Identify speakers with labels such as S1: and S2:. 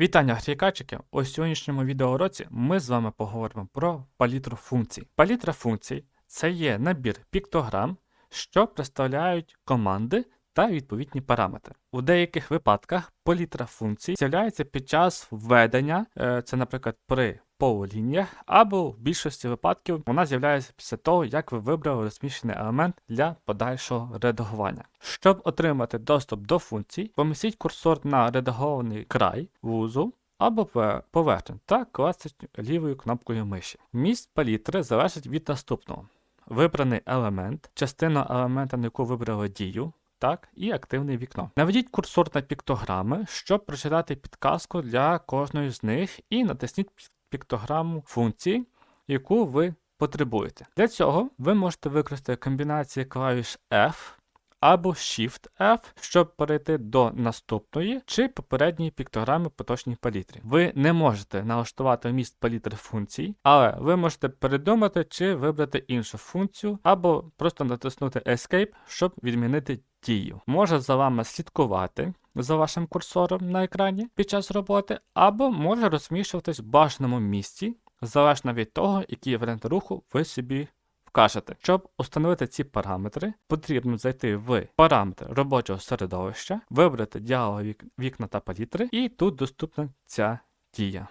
S1: Вітання, грікачики! У сьогоднішньому відеоуроці ми з вами поговоримо про палітру функцій. Палітра функцій це є набір піктограм, що представляють команди та відповідні параметри. У деяких випадках палітра функцій з'являється під час введення, е, це, наприклад, при полулініях, або в більшості випадків вона з'являється після того, як ви вибрали розміщений елемент для подальшого редагування. Щоб отримати доступ до функцій, помістіть курсор на редагований край вузу або поверхню та клацніть лівою кнопкою миші. Міст палітри залежить від наступного: вибраний елемент, частина елемента, на яку вибрали дію. Так, і активне вікно. Наведіть курсор на піктограми, щоб прочитати підказку для кожної з них, і натисніть піктограму функції, яку ви потребуєте. Для цього ви можете використати комбінації клавіш F або Shift F, щоб перейти до наступної чи попередньої піктограми поточній палітрі. Ви не можете налаштувати вміст палітри функцій, але ви можете передумати чи вибрати іншу функцію, або просто натиснути Escape, щоб відмінити дію. Може за вами слідкувати за вашим курсором на екрані під час роботи, або може розміщуватись в бажаному місці, залежно від того, який варіант руху ви собі вкажете. Щоб установити ці параметри, потрібно зайти в параметри робочого середовища, вибрати діалог вікна та палітри, і тут доступна ця дія.